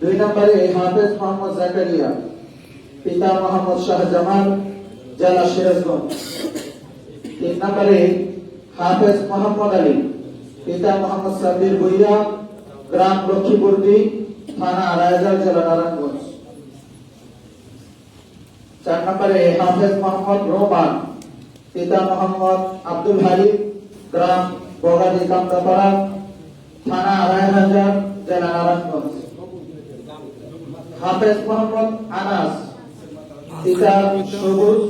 দুই নম্বরে পিতা মোহাম্মদ শাহজামাল জেলা পিতা মোহাম্মদ সাব্বির ভুইয়া, গ্রাম লক্ষ্মীপুরদি থানা আড়াইগাঁও, জেলা নারায়ণগঞ্জ। চার নম্বরে হাফেজ মোহাম্মদ রোমান, পিতা মোহাম্মদ আব্দুল হালিম, গ্রাম বগাদি কামদাপাড়া থানা জেলা নারায়ণগঞ্জ। হাফেজ মোহাম্মদ আনাস পিতা সবুজ।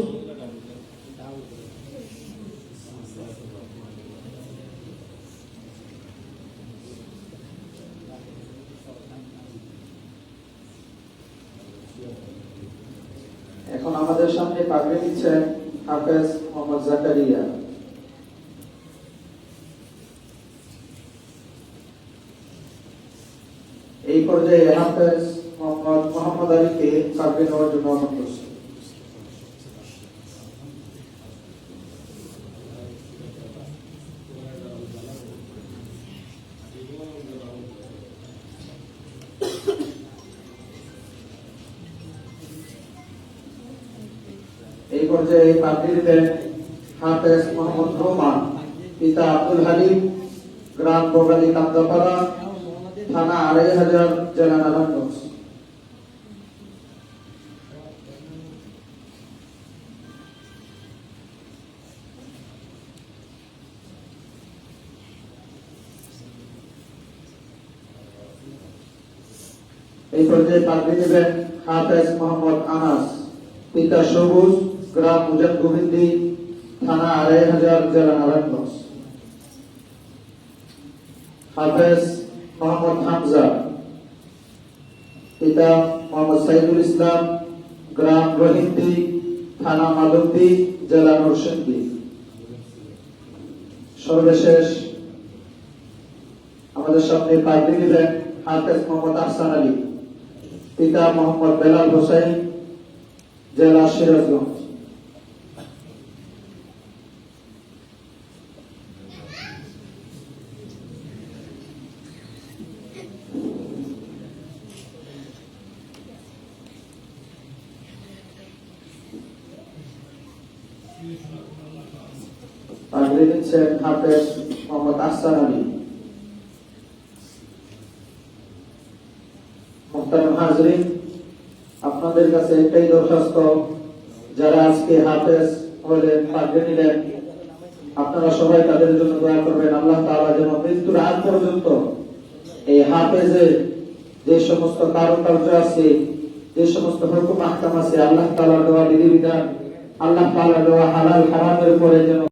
এখন আমাদের সামনে পাগড়ি দিচ্ছেন হাফেজ মোহাম্মদ জাকারিয়া। এই পর্যায়ে হাফেজ মোহাম্মদ মোহাম্মদ আলীকে পাগড়ি নেওয়ার জন্য অনুরোধ করছি। এই পর্যায়ে দিলেন হাফেজ মোহাম্মদ রোমান পিতা আব্দুল হালিম, গ্রাম বগালি কামদাপাড়া থানা আড়াই হাজার জেলা নারায়ণগঞ্জ এই পর্যায়ে পাগড়ি নেবেন হাফেজ মোহাম্মদ আনাস, পিতা সবুজ, গ্রাম মুজাদ গোবিন্দি থানা আড়াই হাজার জেলা নারায়ণগঞ্জ হাফেজ মোহাম্মদ হামজা। পিতা মোহাম্মদ সাইদুল ইসলাম, গ্রাম রহিন্দি থানা মাদন্দি জেলা নরসিংদী। সর্বশেষ আমাদের সামনে পাগড়ি নেবেন হাফেজ মোহাম্মদ আহসান আলী, পিতা মোহাম্মদ বেলাল হোসেন জেলা সিরাজগঞ্জ। পাগড়ি দিচ্ছেন হাফেজ মোহাম্মদ আহসান আলী মোহতারাম আপনাদের কাছে একটাই দরখাস্ত, যারা আজকে হাফেজ হলেন পাগড়ি নিলেন, আপনারা সবাই তাদের জন্য দোয়া করবেন, আল্লাহ তাআলা যেন মৃত্যুর আগ পর্যন্ত এই হাফেজের যে সমস্ত কারুকার্য আছে, যে সমস্ত হুকুম আহকাম আছে, আল্লাহ তাআলা দেওয়া বিধিবিধান আল্লাহ দেওয়া হালাল হারামের উপরে যেন